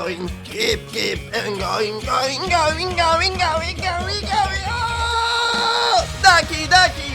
going, keep, keep and going, going, going, going, going, going, going. O! Daki, daki!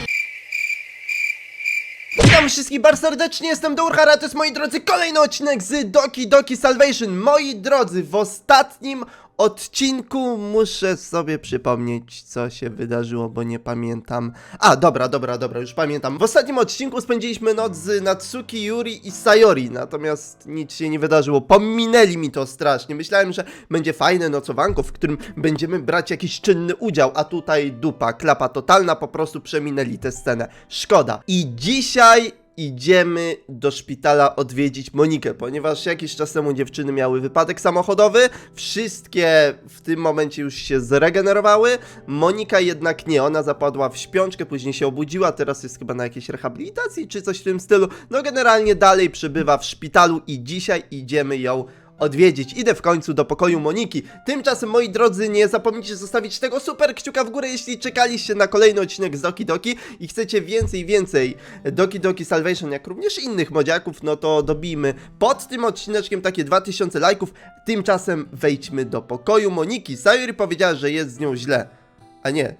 Witam wszystkich bardzo serdecznie, jestem Dourhara, to jest moi drodzy kolejny odcinek z Doki Doki Salvation. Moi drodzy, w ostatnim odcinku muszę sobie przypomnieć, co się wydarzyło, bo nie pamiętam. A, dobra, dobra, dobra, już pamiętam. W ostatnim odcinku spędziliśmy noc z Natsuki, Yuri i Sayori, natomiast nic się nie wydarzyło. Pominęli mi to strasznie. Myślałem, że będzie fajne nocowanko, w którym będziemy brać jakiś czynny udział, a tutaj dupa, klapa totalna, po prostu przeminęli tę scenę. Szkoda. I dzisiaj idziemy do szpitala odwiedzić Monikę, ponieważ jakiś czas temu dziewczyny miały wypadek samochodowy, wszystkie w tym momencie już się zregenerowały, Monika jednak nie, ona zapadła w śpiączkę, później się obudziła, teraz jest chyba na jakiejś rehabilitacji czy coś w tym stylu, no generalnie dalej przebywa w szpitalu i dzisiaj idziemy ją odwiedzić. Idę w końcu do pokoju Moniki. Tymczasem, moi drodzy, nie zapomnijcie zostawić tego super kciuka w górę, jeśli czekaliście na kolejny odcinek z Doki Doki i chcecie więcej, więcej Doki Doki Salvation, jak również innych modziaków, no to dobijmy pod tym odcineczkiem takie 2000 lajków. Tymczasem wejdźmy do pokoju Moniki. Sayuri powiedziała, że jest z nią źle. A nie,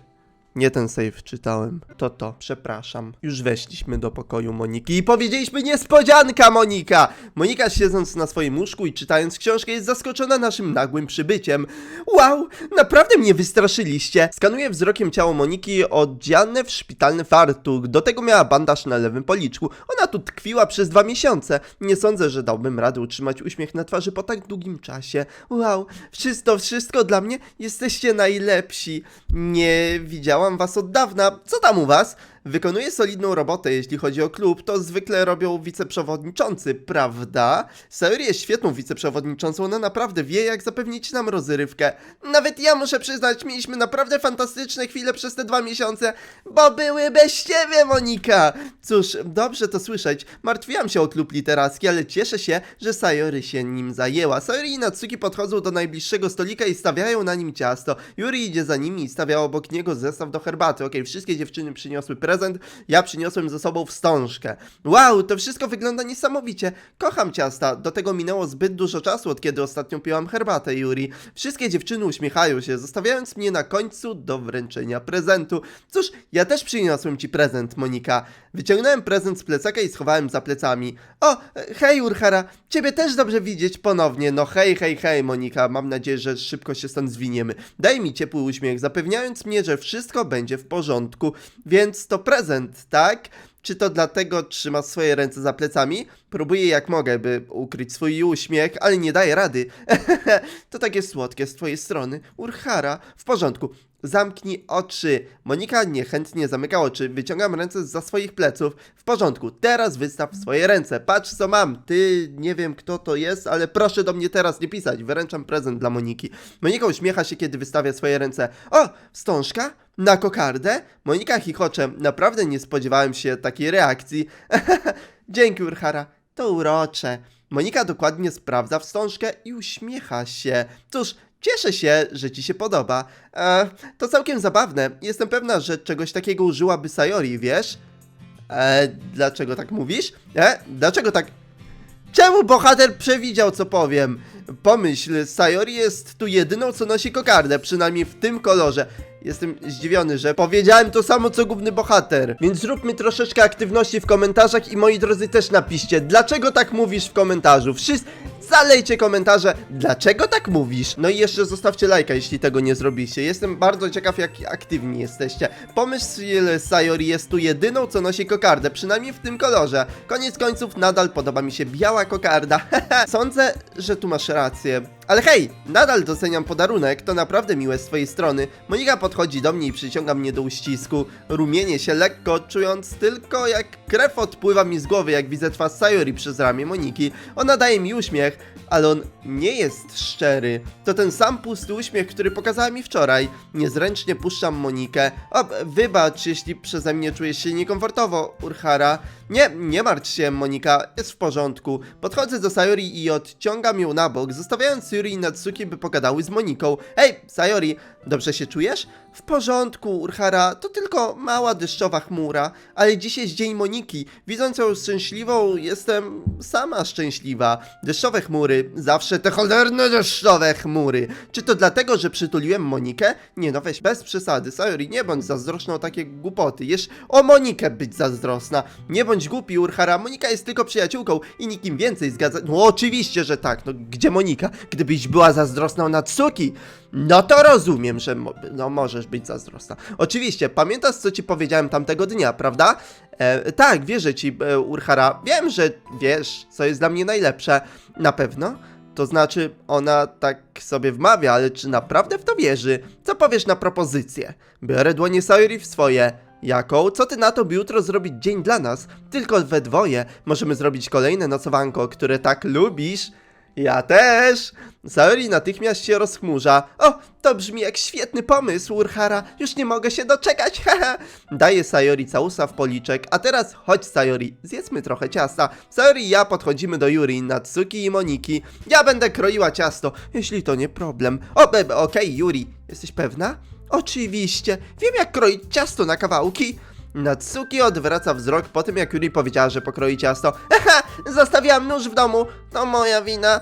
nie ten save czytałem. To to, przepraszam. Już weszliśmy do pokoju Moniki i powiedzieliśmy niespodzianka Monika! Monika siedząc na swoim łóżku i czytając książkę jest zaskoczona naszym nagłym przybyciem. Wow, naprawdę mnie wystraszyliście! Skanuję wzrokiem ciało Moniki odziane w szpitalny fartuch. Do tego miała bandaż na lewym policzku. Ona tu tkwiła przez dwa miesiące. Nie sądzę, że dałbym radę utrzymać uśmiech na twarzy po tak długim czasie. Wow, wszystko, wszystko dla mnie. Jesteście najlepsi. Nie widziałam was od dawna. Co tam u was? Wykonuje solidną robotę, jeśli chodzi o klub, to zwykle robią wiceprzewodniczący, prawda? Sayori jest świetną wiceprzewodniczącą, ona naprawdę wie, jak zapewnić nam rozrywkę. Nawet ja muszę przyznać, mieliśmy naprawdę fantastyczne chwile przez te dwa miesiące, bo były bez Monika! Cóż, dobrze to słyszeć. Martwiłam się o klub literacki, ale cieszę się, że Sayori się nim zajęła. Sayori i Natsuki podchodzą do najbliższego stolika i stawiają na nim ciasto. Yuri idzie za nimi i stawia obok niego zestaw do herbaty. Okej, wszystkie dziewczyny przyniosły prezent, ja przyniosłem ze sobą wstążkę. Wow, to wszystko wygląda niesamowicie. Kocham ciasta. Do tego minęło zbyt dużo czasu, od kiedy ostatnio piłam herbatę, Yuri. Wszystkie dziewczyny uśmiechają się, zostawiając mnie na końcu do wręczenia prezentu. Cóż, ja też przyniosłem ci prezent, Monika. Wyciągnąłem prezent z plecaka i schowałem za plecami. O, hej Urhara, ciebie też dobrze widzieć ponownie. No hej, hej, hej, Monika. Mam nadzieję, że szybko się stąd zwiniemy. Daj mi ciepły uśmiech, zapewniając mnie, że wszystko będzie w porządku. Więc to prezent, tak? Czy to dlatego trzyma swoje ręce za plecami? Próbuję jak mogę, by ukryć swój uśmiech, ale nie daję rady. to takie słodkie z twojej strony. Urhara, w porządku. Zamknij oczy. Monika niechętnie zamyka oczy. Wyciągam ręce za swoich pleców. W porządku. Teraz wystaw swoje ręce. Patrz co mam. Ty nie wiem kto to jest, ale proszę do mnie teraz nie pisać. Wyręczam prezent dla Moniki. Monika uśmiecha się, kiedy wystawia swoje ręce. O, wstążka? Na kokardę? Monika chichocze. Naprawdę nie spodziewałem się takiej reakcji. Dzięki, Urhara. To urocze. Monika dokładnie sprawdza wstążkę i uśmiecha się. Cóż, cieszę się, że ci się podoba. E, to całkiem zabawne. Jestem pewna, że czegoś takiego użyłaby Sayori, wiesz? E, dlaczego tak mówisz? E, dlaczego tak... Czemu bohater przewidział, co powiem? Pomyśl, Sayori jest tu jedyną, co nosi kokardę, przynajmniej w tym kolorze. Jestem zdziwiony, że powiedziałem to samo, co główny bohater. Więc zróbmy troszeczkę aktywności w komentarzach i moi drodzy też napiszcie, dlaczego tak mówisz w komentarzu. Wszyscy... Zalejcie komentarze, dlaczego tak mówisz? No i jeszcze zostawcie lajka, jeśli tego nie zrobiliście. Jestem bardzo ciekaw, jak aktywni jesteście. Pomyśl, Sayori jest tu jedyną, co nosi kokardę, przynajmniej w tym kolorze. Koniec końców, nadal podoba mi się biała kokarda. Sądzę, że tu masz rację. Ale hej, nadal doceniam podarunek, to naprawdę miłe z twojej strony. Monika podchodzi do mnie i przyciąga mnie do uścisku. Rumienię się lekko, czując tylko jak krew odpływa mi z głowy, jak widzę twarz Sayori przez ramię Moniki. Ona daje mi uśmiech, ale on nie jest szczery. To ten sam pusty uśmiech, który pokazała mi wczoraj. Niezręcznie puszczam Monikę. O, wybacz, jeśli przeze mnie czujesz się niekomfortowo, Urhara. Nie, nie martw się, Monika, jest w porządku. Podchodzę do Sayori i odciągam ją na bok, zostawiając Yuri i Natsuki, by pogadały z Moniką. Hej, Sayori, dobrze się czujesz? W porządku, Urhara, to tylko mała deszczowa chmura, ale dziś jest dzień Moniki. Widząc ją szczęśliwą, jestem sama szczęśliwa. Deszczowe chmury, zawsze te cholerne deszczowe chmury. Czy to dlatego, że przytuliłem Monikę? Nie no, weź bez przesady, Sayori, nie bądź zazdrosna o takie głupoty. Jesz o Monikę być zazdrosna. Nie bądź głupi, Urhara, Monika jest tylko przyjaciółką i nikim więcej zgadza... No oczywiście, że tak, no gdzie Monika? Gdybyś była zazdrosna o Natsuki, no to rozumiem, że mo no możesz być zazdrosna. Oczywiście, pamiętasz co ci powiedziałem tamtego dnia, prawda? E, tak, wierzę ci, e, Urhara. Wiem, że wiesz, co jest dla mnie najlepsze. Na pewno. To znaczy, ona tak sobie wmawia, ale czy naprawdę w to wierzy? Co powiesz na propozycję? Biorę dłonie Sayori w swoje. Jaką? Co ty na to, by jutro zrobić dzień dla nas? Tylko we dwoje możemy zrobić kolejne nocowanko, które tak lubisz. Ja też! Sayori natychmiast się rozchmurza. O, to brzmi jak świetny pomysł, Urhara. Już nie mogę się doczekać, haha. Daję Sayori całusa w policzek, a teraz chodź Sayori, zjedzmy trochę ciasta. Sayori i ja podchodzimy do Yuri, Natsuki i Moniki. Ja będę kroiła ciasto, jeśli to nie problem. O, okej, Yuri, jesteś pewna? Oczywiście, wiem jak kroić ciasto na kawałki. Natsuki odwraca wzrok po tym, jak Yuri powiedziała, że pokroi ciasto. Haha, zostawiłam nóż w domu, to moja wina.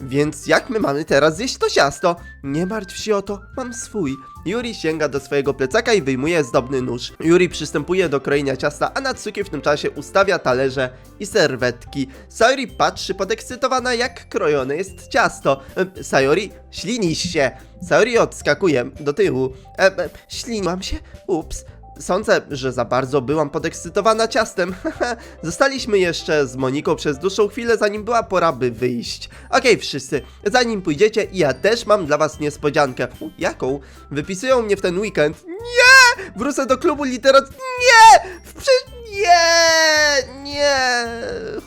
Więc jak my mamy teraz zjeść to ciasto? Nie martw się o to, mam swój. Yuri sięga do swojego plecaka i wyjmuje zdobny nóż. Yuri przystępuje do krojenia ciasta, a Natsuki w tym czasie ustawia talerze i serwetki. Sayori patrzy podekscytowana, jak krojone jest ciasto. E, Sayori, ślinisz się. Sayori odskakuje do tyłu. E, śliniłam się? Ups. Sądzę, że za bardzo byłam podekscytowana ciastem. Zostaliśmy jeszcze z Moniką przez dłuższą chwilę, zanim była pora, by wyjść. Okej, wszyscy, zanim pójdziecie, ja też mam dla was niespodziankę. U, Jaką? Wypisują mnie w ten weekend. Nie! Wrócę do klubu literat... Nie! Przy... Nie! Nie!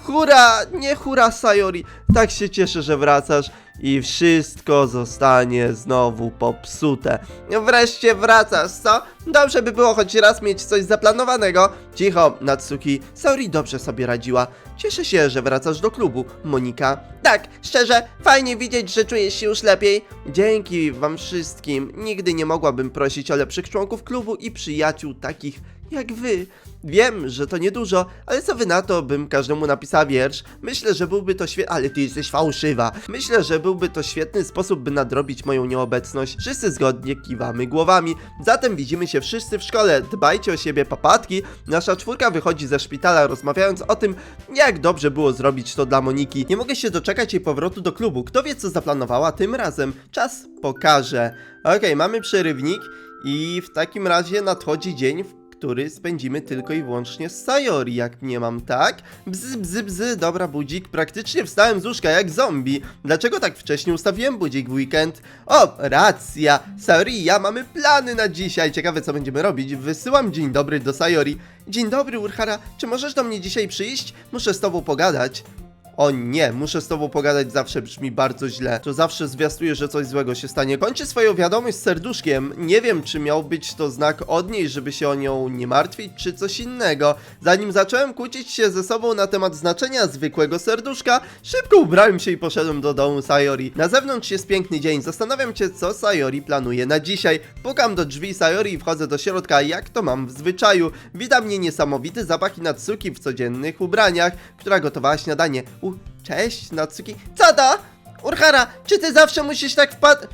Hura! Nie hura, Sayori! Tak się cieszę, że wracasz i wszystko zostanie znowu popsute. Wreszcie wracasz, co? Dobrze by było choć raz mieć coś zaplanowanego. Cicho, Natsuki. Saori dobrze sobie radziła. Cieszę się, że wracasz do klubu, Monika. Tak, szczerze, fajnie widzieć, że czujesz się już lepiej. Dzięki wam wszystkim. Nigdy nie mogłabym prosić o lepszych członków klubu i przyjaciół takich jak wy. Wiem, że to niedużo, ale co wy na to, bym każdemu napisała wiersz? Myślę, że byłby to świetny... Ale ty jesteś fałszywa. Myślę, że byłby to świetny sposób, by nadrobić moją nieobecność. Wszyscy zgodnie kiwamy głowami. Zatem widzimy się wszyscy w szkole. Dbajcie o siebie, papatki. Nasza czwórka wychodzi ze szpitala, rozmawiając o tym, jak dobrze było zrobić to dla Moniki. Nie mogę się doczekać jej powrotu do klubu. Kto wie, co zaplanowała tym razem? Czas pokaże. Okej, mamy przerywnik i w takim razie nadchodzi dzień, w który spędzimy tylko i wyłącznie z Sayori, jak nie mam, tak? Bzy, bzy, bzy, dobra, budzik. Praktycznie wstałem z łóżka jak zombie. Dlaczego tak wcześnie ustawiłem budzik w weekend? O, racja. Sayori ja mamy plany na dzisiaj. Ciekawe, co będziemy robić. Wysyłam dzień dobry do Sayori. Dzień dobry, Urhara. Czy możesz do mnie dzisiaj przyjść? Muszę z tobą pogadać. O nie, muszę z tobą pogadać, zawsze brzmi bardzo źle. To zawsze zwiastuje, że coś złego się stanie. Kończy swoją wiadomość z serduszkiem. Nie wiem, czy miał być to znak od niej, żeby się o nią nie martwić, czy coś innego. Zanim zacząłem kłócić się ze sobą na temat znaczenia zwykłego serduszka, szybko ubrałem się i poszedłem do domu Sayori. Na zewnątrz jest piękny dzień. Zastanawiam się, co Sayori planuje na dzisiaj. Pukam do drzwi Sayori i wchodzę do środka, jak to mam w zwyczaju. Wita mnie niesamowity zapach Natsuki w codziennych ubraniach, która gotowała śniadanie. Cześć, Natsuki. Co to? Urhara, czy ty zawsze musisz tak wpad...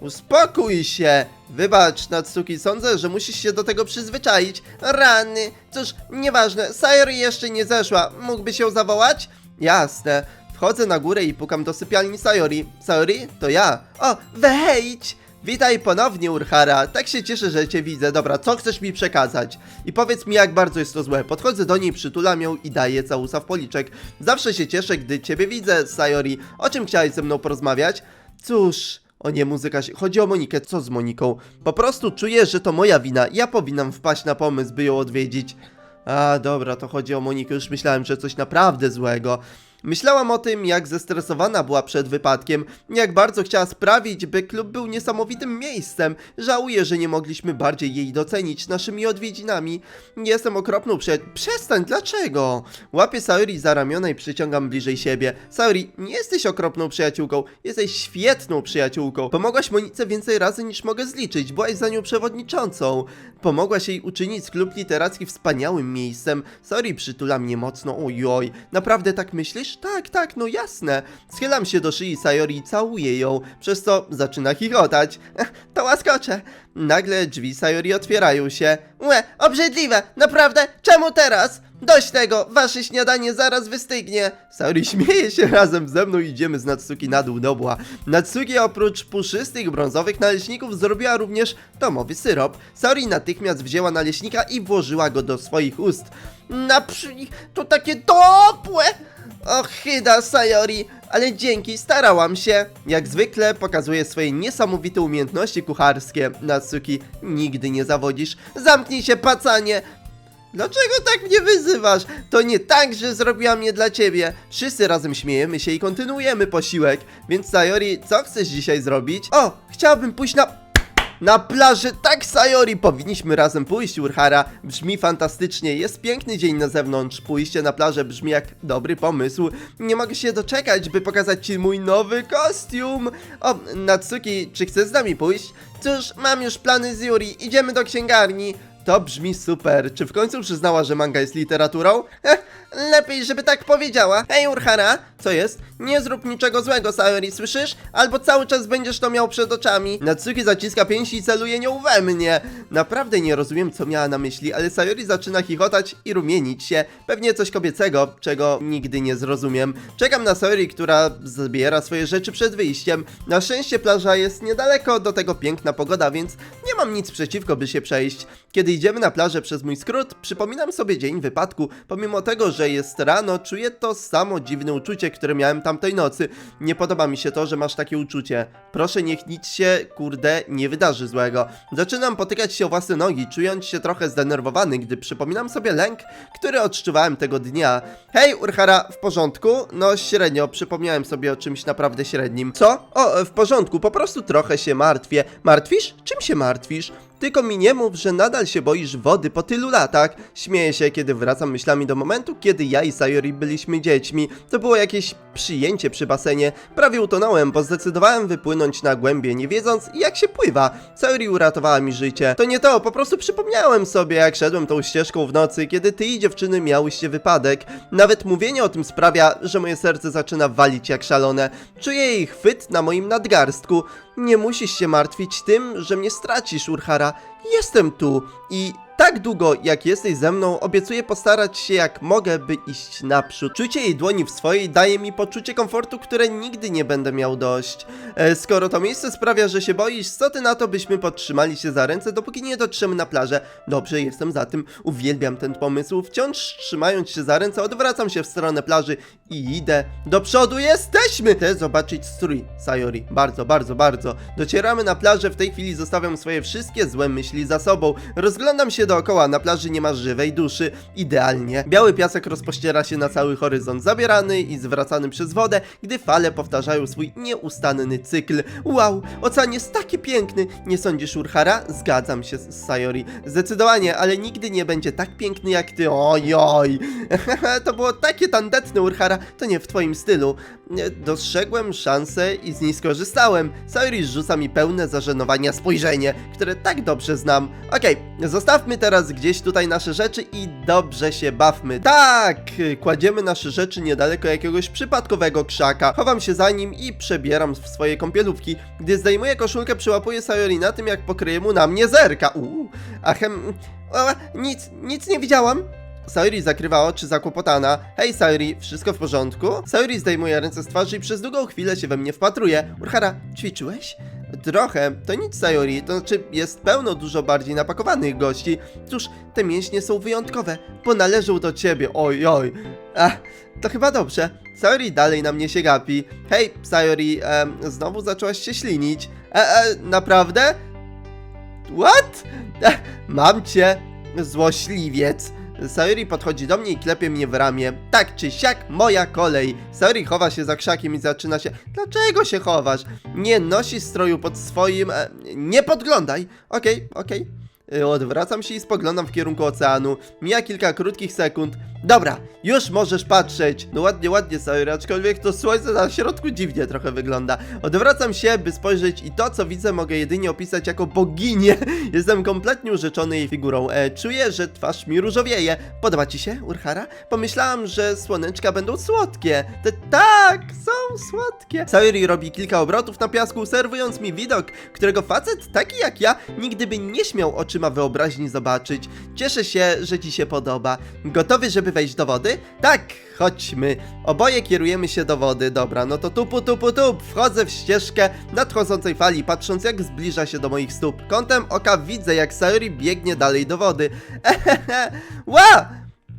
Uspokój się! Wybacz, Natsuki, sądzę, że musisz się do tego przyzwyczaić. Rany! Cóż, nieważne, Sayori jeszcze nie zeszła. Mógłbyś ją zawołać? Jasne. Wchodzę na górę i pukam do sypialni Sayori. Sayori? To ja. O, wejdź! Witaj ponownie, Urhara. Tak się cieszę, że cię widzę. Dobra, co chcesz mi przekazać? I powiedz mi, jak bardzo jest to złe. Podchodzę do niej, przytulam ją i daję całusa w policzek. Zawsze się cieszę, gdy ciebie widzę, Sayori. O czym chciałeś ze mną porozmawiać? Cóż... O nie, muzyka się... Chodzi o Monikę, co z Moniką? Po prostu czuję, że to moja wina. Ja powinnam wpaść na pomysł, by ją odwiedzić. A, dobra, to chodzi o Monikę. Już myślałem, że coś naprawdę złego. Myślałam o tym, jak zestresowana była przed wypadkiem, jak bardzo chciała sprawić, by klub był niesamowitym miejscem. Żałuję, że nie mogliśmy bardziej jej docenić naszymi odwiedzinami. Jestem okropną przed... Przestań, dlaczego? Łapię Saori za ramiona i przyciągam bliżej siebie. Saori, nie jesteś okropną przyjaciółką, jesteś świetną przyjaciółką. Pomogłaś Monice więcej razy niż mogę zliczyć, byłaś za nią przewodniczącą. Pomogłaś jej uczynić klub literacki wspaniałym miejscem. Saori przytula mnie mocno, ojoj. Naprawdę tak myślisz? Tak, tak, no jasne. Schylam się do szyi Sayori i całuję ją, przez co zaczyna chichotać. To łaskocze. Nagle drzwi Sayori otwierają się. Łe, obrzydliwe, naprawdę? Czemu teraz? Dość tego, wasze śniadanie zaraz wystygnie. Saori śmieje się razem ze mną i idziemy z Natsuki na dół dobła. Natsuki oprócz puszystych brązowych naleśników zrobiła również domowy syrop. Saori natychmiast wzięła naleśnika i włożyła go do swoich ust. Naprzy... to takie topłe! Och, chyda, Sayori, ale dzięki, starałam się. Jak zwykle pokazuje swoje niesamowite umiejętności kucharskie. Natsuki, nigdy nie zawodzisz. Zamknij się, pacanie! Dlaczego tak mnie wyzywasz? To nie tak, że zrobiłam je dla ciebie. Wszyscy razem śmiejemy się i kontynuujemy posiłek. Więc Sayori, co chcesz dzisiaj zrobić? O, chciałabym pójść na... Na plaży, tak Sayori, powinniśmy razem pójść, Urhara. Brzmi fantastycznie, jest piękny dzień na zewnątrz. Pójście na plażę brzmi jak dobry pomysł. Nie mogę się doczekać, by pokazać ci mój nowy kostium. O, Natsuki, czy chcesz z nami pójść? Cóż, mam już plany z Yuri, idziemy do księgarni. To brzmi super. Czy w końcu przyznała, że manga jest literaturą? Heh, lepiej, żeby tak powiedziała. Hej, Urhara, co jest? Nie zrób niczego złego, Sayori, słyszysz? Albo cały czas będziesz to miał przed oczami. Natsuki zaciska pięści i celuje nią we mnie. Naprawdę nie rozumiem, co miała na myśli, ale Sayori zaczyna chichotać i rumienić się. Pewnie coś kobiecego, czego nigdy nie zrozumiem. Czekam na Sayori, która zbiera swoje rzeczy przed wyjściem. Na szczęście plaża jest niedaleko, do tego piękna pogoda, więc nie mam nic przeciwko, by się przejść. Kiedy idziemy na plażę przez mój skrót, przypominam sobie dzień wypadku. Pomimo tego, że jest rano, czuję to samo dziwne uczucie, które miałem tamtej nocy. Nie podoba mi się to, że masz takie uczucie. Proszę, niech nic się, kurde, nie wydarzy złego. Zaczynam potykać się o własne nogi, czując się trochę zdenerwowany, gdy przypominam sobie lęk, który odczuwałem tego dnia. Hej, Urhara, w porządku? No, średnio, przypomniałem sobie o czymś naprawdę średnim. Co? O, w porządku, po prostu trochę się martwię. Martwisz? Czym się martwisz? Tylko mi nie mów, że nadal się boisz wody po tylu latach. Śmieję się, kiedy wracam myślami do momentu, kiedy ja i Sayori byliśmy dziećmi. To było jakieś przyjęcie przy basenie. Prawie utonąłem, bo zdecydowałem wypłynąć na głębie, nie wiedząc jak się pływa. Sayori uratowała mi życie. To nie to, po prostu przypomniałem sobie, jak szedłem tą ścieżką w nocy, kiedy ty i dziewczyny miałyście wypadek. Nawet mówienie o tym sprawia, że moje serce zaczyna walić jak szalone. Czuję jej chwyt na moim nadgarstku. Nie musisz się martwić tym, że mnie stracisz, Urhara. Jestem tu i tak długo jak jesteś ze mną, obiecuję postarać się jak mogę, by iść naprzód. Czucie jej dłoni w swojej daje mi poczucie komfortu, które nigdy nie będę miał dość. E, skoro to miejsce sprawia, że się boisz, co ty na to, byśmy podtrzymali się za ręce, dopóki nie dotrzemy na plażę? Dobrze, jestem za tym, uwielbiam ten pomysł. Wciąż trzymając się za ręce, odwracam się w stronę plaży i idę. Do przodu jesteśmy! Chcę zobaczyć strój, Sayori. Bardzo, bardzo, bardzo. Docieramy na plażę, w tej chwili zostawiam swoje wszystkie złe myśli za sobą. Rozglądam się dookoła, na plaży nie ma żywej duszy. Idealnie. Biały piasek rozpościera się na cały horyzont, zabierany i zwracany przez wodę, gdy fale powtarzają swój nieustanny cykl. Wow, ocean jest taki piękny. Nie sądzisz, Urhara? Zgadzam się z Sayori. Zdecydowanie, ale nigdy nie będzie tak piękny jak ty. Ojoj. to było takie tandetne, Urhara. To nie w twoim stylu. Dostrzegłem szansę i z niej skorzystałem. Sayori rzuca mi pełne zażenowania spojrzenie, które tak dobrze znam. Okej, zostawmy teraz gdzieś tutaj nasze rzeczy i dobrze się bawmy. Tak! Kładziemy nasze rzeczy niedaleko jakiegoś przypadkowego krzaka. Chowam się za nim i przebieram w swoje kąpielówki. Gdy zdejmuję koszulkę, przyłapuję Sayori na tym, jak pokryje mu na mnie zerka. Uuu, achem... O, nic, nic nie widziałam. Sayori zakrywa oczy zakłopotana. Hej Sayori, wszystko w porządku? Sayori zdejmuje ręce z twarzy i przez długą chwilę się we mnie wpatruje. Urhara, ćwiczyłeś? Trochę, to nic Sayori, to znaczy jest pełno dużo bardziej napakowanych gości. Cóż, te mięśnie są wyjątkowe, bo należą do ciebie, oj oj. Ach, to chyba dobrze. Sayori dalej na mnie się gapi. Hej, Sayori, em, znowu zaczęłaś się ślinić. E, e, naprawdę? What? E, mam cię, złośliwiec. Sayori podchodzi do mnie i klepie mnie w ramię. Tak czy siak, moja kolej. Sayori chowa się za krzakiem i zaczyna się. Dlaczego się chowasz? Nie nosi stroju pod swoim. E, nie podglądaj. Okej, okej. Y, Odwracam się i spoglądam w kierunku oceanu. Mija kilka krótkich sekund. Dobra, już możesz patrzeć. No ładnie, ładnie, Sayori, aczkolwiek to słońce na środku dziwnie trochę wygląda. Odwracam się, by spojrzeć i to, co widzę, mogę jedynie opisać jako boginię. Jestem kompletnie urzeczony jej figurą. E, czuję, że twarz mi różowieje. Podoba ci się, Urhara? Pomyślałam, że słoneczka będą słodkie. Te tak, są słodkie. Sayori robi kilka obrotów na piasku, serwując mi widok, którego facet taki jak ja nigdy by nie śmiał oczyma wyobraźni zobaczyć. Cieszę się, że ci się podoba. Gotowy, żeby wejść do wody? Tak, chodźmy. Oboje kierujemy się do wody. Dobra, no to tupu, tupu, tup. Wchodzę w ścieżkę nadchodzącej fali, patrząc jak zbliża się do moich stóp. Kątem oka widzę, jak Sayori biegnie dalej do wody. Ehehe, ła!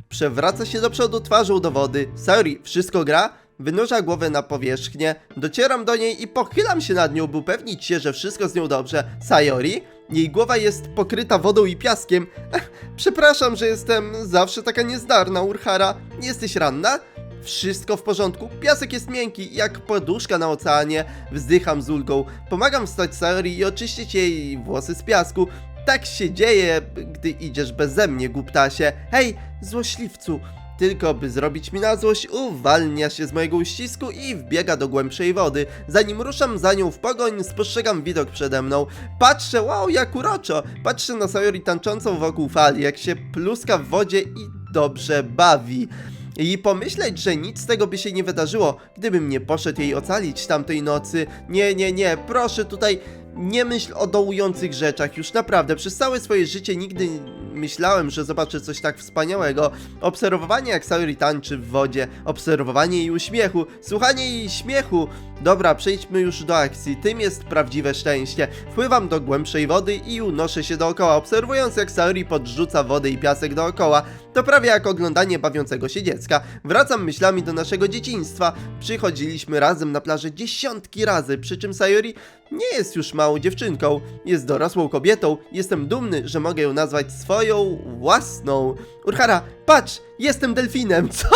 Przewraca się do przodu twarzą do wody. Sayori, wszystko gra? Wynurza głowę na powierzchnię, docieram do niej i pochylam się nad nią, by upewnić się, że wszystko z nią dobrze. Sayori? Jej głowa jest pokryta wodą i piaskiem. Ech, przepraszam, że jestem zawsze taka niezdarna, Urhara. Jesteś ranna? Wszystko w porządku. Piasek jest miękki, jak poduszka na oceanie. Wzdycham z ulgą. Pomagam wstać Sayori i oczyścić jej włosy z piasku. Tak się dzieje, gdy idziesz beze mnie, głuptasie. Hej, złośliwcu! Tylko by zrobić mi na złość, uwalnia się z mojego uścisku i wbiega do głębszej wody. Zanim ruszam za nią w pogoń, spostrzegam widok przede mną. Patrzę, wow, jak uroczo! Patrzę na Sayori tańczącą wokół fali, jak się pluska w wodzie i dobrze bawi. I pomyśleć, że nic z tego by się nie wydarzyło, gdybym nie poszedł jej ocalić tamtej nocy. Nie, nie, nie, proszę tutaj nie myśl o dołujących rzeczach. Już naprawdę, przez całe swoje życie nigdy myślałem, że zobaczę coś tak wspaniałego. Obserwowanie jak Sayori tańczy w wodzie, obserwowanie jej uśmiechu, słuchanie jej śmiechu. Dobra, przejdźmy już do akcji. Tym jest prawdziwe szczęście. Wpływam do głębszej wody i unoszę się dookoła, obserwując jak Sayori podrzuca wodę i piasek dookoła. To prawie jak oglądanie bawiącego się dziecka. Wracam myślami do naszego dzieciństwa. Przychodziliśmy razem na plażę dziesiątki razy, przy czym Sayori nie jest już małą dziewczynką, jest dorosłą kobietą. Jestem dumny, że mogę ją nazwać swoją własną. Urhara, patrz, jestem delfinem. Co?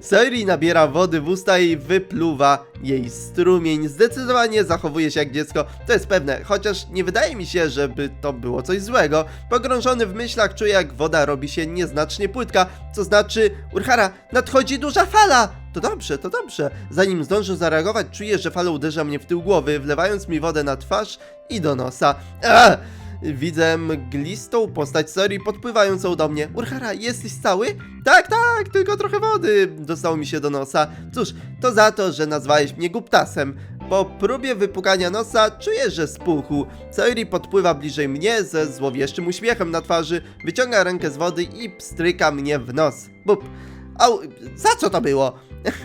Sayori nabiera wody w usta i wypluwa jej strumień. Zdecydowanie zachowuje się jak dziecko, to jest pewne, chociaż nie wydaje mi się, żeby to było coś złego. Pogrążony w myślach czuję, jak woda robi się nieznacznie płytka, co znaczy, Urhara, nadchodzi duża fala! To dobrze, to dobrze. Zanim zdążę zareagować, czuję, że fala uderza mnie w tył głowy, wlewając mi wodę na twarz i do nosa. Ach! Widzę mglistą postać Sori podpływającą do mnie. Urhara, jesteś cały? Tak, tak, tylko trochę wody dostało mi się do nosa. Cóż, to za to, że nazwałeś mnie guptasem. Po próbie wypukania nosa czuję, że spuchł. Sayori podpływa bliżej mnie ze złowieszczym uśmiechem na twarzy, wyciąga rękę z wody i pstryka mnie w nos. Bup. Au, za co to było?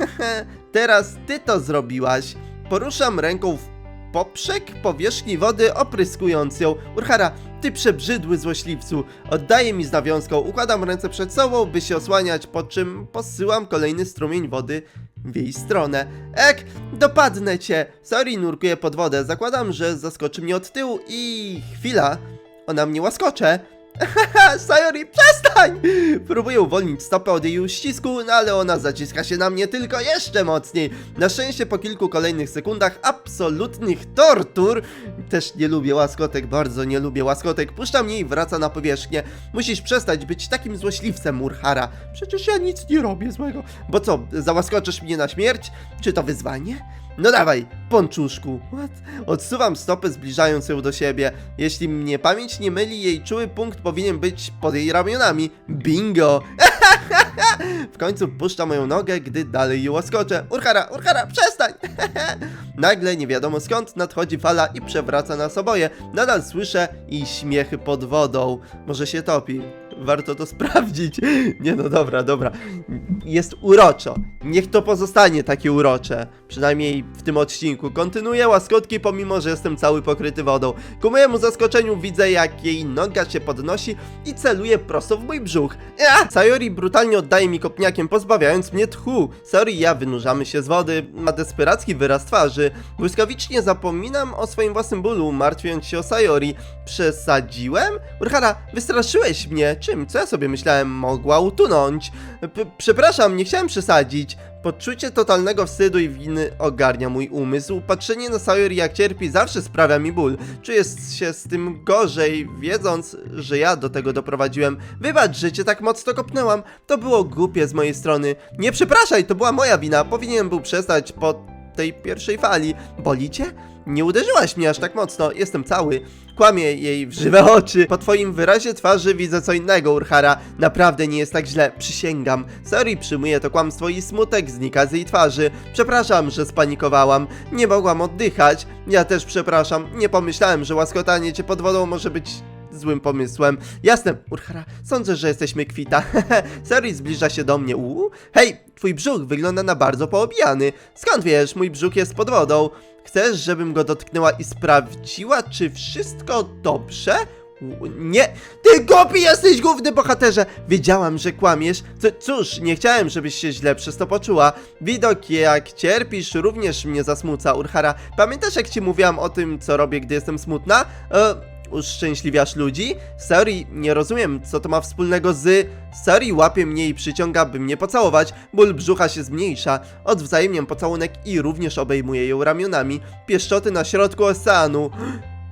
Teraz ty to zrobiłaś. Poruszam ręką w poprzek powierzchni wody, opryskując ją. Urhara, ty przebrzydły złośliwcu. Oddaję mi z nawiązką, układam ręce przed sobą, by się osłaniać, po czym posyłam kolejny strumień wody w jej stronę. Ek, dopadnę cię! Sorry, nurkuję pod wodę. Zakładam, że zaskoczy mnie od tyłu i... chwila. Ona mnie łaskocze. Sayori, przestań! Próbuję uwolnić stopę od jej uścisku, no ale ona zaciska się na mnie tylko jeszcze mocniej. Na szczęście po kilku kolejnych sekundach absolutnych tortur, też nie lubię łaskotek, bardzo nie lubię łaskotek, puszcza mnie i wraca na powierzchnię. Musisz przestać być takim złośliwcem, Murhara. Przecież ja nic nie robię złego. Bo co, załaskoczysz mnie na śmierć? Czy to wyzwanie? No dawaj, ponczuszku. What? Odsuwam stopę, zbliżając ją do siebie. Jeśli mnie pamięć nie myli, jej czuły punkt powinien być pod jej ramionami. Bingo! W końcu puszcza moją nogę, gdy dalej ją łaskoczę. Urhara, urhara, przestań! Nagle, nie wiadomo skąd, nadchodzi fala i przewraca nas oboje. Nadal słyszę i śmiechy pod wodą. Może się topi. Warto to sprawdzić. Nie no, dobra, dobra. Jest uroczo. Niech to pozostanie takie urocze. Przynajmniej w tym odcinku. Kontynuuję łaskotki, pomimo że jestem cały pokryty wodą. Ku mojemu zaskoczeniu widzę, jak jej noga się podnosi i celuje prosto w mój brzuch. Ja! Sayori brutalnie oddaje mi kopniakiem, pozbawiając mnie tchu. Sayori i ja wynurzamy się z wody, ma desperacki wyraz twarzy. Błyskawicznie zapominam o swoim własnym bólu, martwiąc się o Sayori. Przesadziłem? Urhara, wystraszyłeś mnie. Czym? Co ja sobie myślałem? Mogła utonąć. P przepraszam, nie chciałem przesadzić. Poczucie totalnego wstydu i winy ogarnia mój umysł. Patrzenie na Sayori jak cierpi zawsze sprawia mi ból. Czuję się z tym gorzej, wiedząc, że ja do tego doprowadziłem. Wybacz, że cię tak mocno kopnęłam. To było głupie z mojej strony. Nie przepraszaj, to była moja wina. Powinienem był przestać po tej pierwszej fali. Boli cię? Nie uderzyłaś mnie aż tak mocno, jestem cały. Kłamie jej w żywe oczy. Po twoim wyrazie twarzy widzę co innego, Urhara. Naprawdę nie jest tak źle, przysięgam. Sorry, przyjmuję to kłamstwo i smutek znika z jej twarzy. Przepraszam, że spanikowałam. Nie mogłam oddychać. Ja też przepraszam. Nie pomyślałem, że łaskotanie cię pod wodą może być złym pomysłem. Jasne, Urhara, sądzę, że jesteśmy kwita. Sari zbliża się do mnie. Uuu. Hej, twój brzuch wygląda na bardzo poobijany. Skąd wiesz, mój brzuch jest pod wodą? Chcesz, żebym go dotknęła i sprawdziła, czy wszystko dobrze? Nie! Ty głupi jesteś, główny bohaterze! Wiedziałam, że kłamiesz. C cóż, nie chciałem, żebyś się źle przez to poczuła. Widok, jak cierpisz, również mnie zasmuca, Urhara. Pamiętasz, jak ci mówiłam o tym, co robię, gdy jestem smutna? E, uszczęśliwiasz ludzi? Sorry, nie rozumiem, co to ma wspólnego z... Sorry, łapie mnie i przyciąga, by mnie pocałować. Ból brzucha się zmniejsza. Odwzajemniam pocałunek i również obejmuję ją ramionami. Pieszczoty na środku oceanu.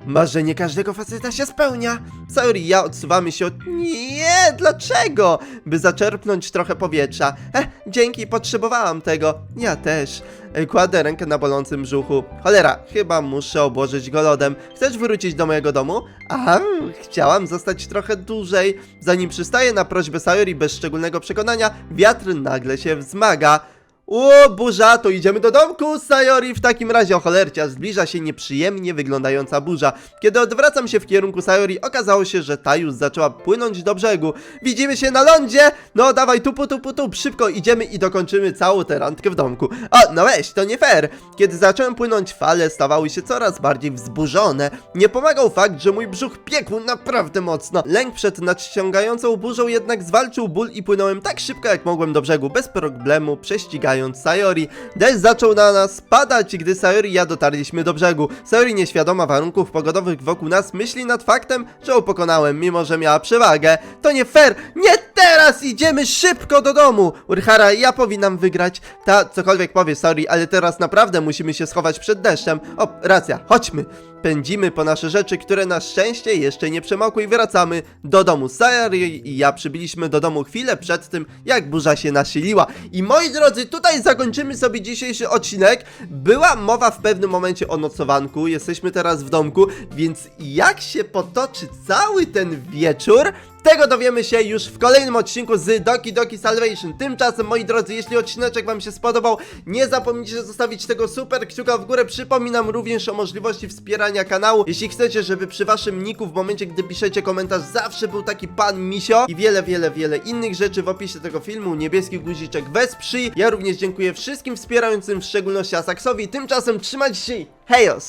Marzenie każdego faceta się spełnia. Sauri i ja odsuwamy się od... Nie, dlaczego? By zaczerpnąć trochę powietrza. Eh, dzięki, potrzebowałam tego. Ja też. E, Kładę rękę na bolącym brzuchu. Cholera, chyba muszę obłożyć go lodem. Chcesz wrócić do mojego domu? Aha, chciałam zostać trochę dłużej. Zanim przystaję na prośbę Sayori bez szczególnego przekonania, wiatr nagle się wzmaga. O, burza, to idziemy do domku, Sayori. W takim razie, o cholercia, zbliża się nieprzyjemnie wyglądająca burza. Kiedy odwracam się w kierunku Sayori, okazało się, że ta już zaczęła płynąć do brzegu. Widzimy się na lądzie! No, dawaj, tupu, tupu, tup, szybko idziemy i dokończymy całą tę randkę w domku. O, no weź, to nie fair. Kiedy zacząłem płynąć, fale stawały się coraz bardziej wzburzone. Nie pomagał fakt, że mój brzuch piekł naprawdę mocno. Lęk przed nadciągającą burzą jednak zwalczył ból i płynąłem tak szybko, jak mogłem do brzegu, bez problemu, prześcigając Sayori. Deszcz zaczął na nas padać, gdy Sayori i ja dotarliśmy do brzegu. Sayori, nieświadoma warunków pogodowych wokół nas, myśli nad faktem, że ją pokonałem, mimo że miała przewagę. To nie fair! Nie teraz! Idziemy szybko do domu! Urhara, ja powinnam wygrać. Ta, cokolwiek powie, sorry, ale teraz naprawdę musimy się schować przed deszczem. O, racja, chodźmy. Pędzimy po nasze rzeczy, które na szczęście jeszcze nie przemokły i wracamy do domu. Sayori i ja przybyliśmy do domu chwilę przed tym, jak burza się nasiliła. I moi drodzy, tutaj zakończymy sobie dzisiejszy odcinek. Była mowa w pewnym momencie o nocowanku, jesteśmy teraz w domku, więc jak się potoczy cały ten wieczór, tego dowiemy się już w kolejnym odcinku z Doki Doki Salvation. Tymczasem, moi drodzy, jeśli odcineczek wam się spodobał, nie zapomnijcie zostawić tego super kciuka w górę. Przypominam również o możliwości wspierania kanału. Jeśli chcecie, żeby przy waszym niku w momencie, gdy piszecie komentarz, zawsze był taki pan Misio i wiele, wiele, wiele innych rzeczy w opisie tego filmu. Niebieski guziczek wesprzyj. Ja również dziękuję wszystkim wspierającym, w szczególności Asaksowi. Tymczasem trzymajcie się. Hejos!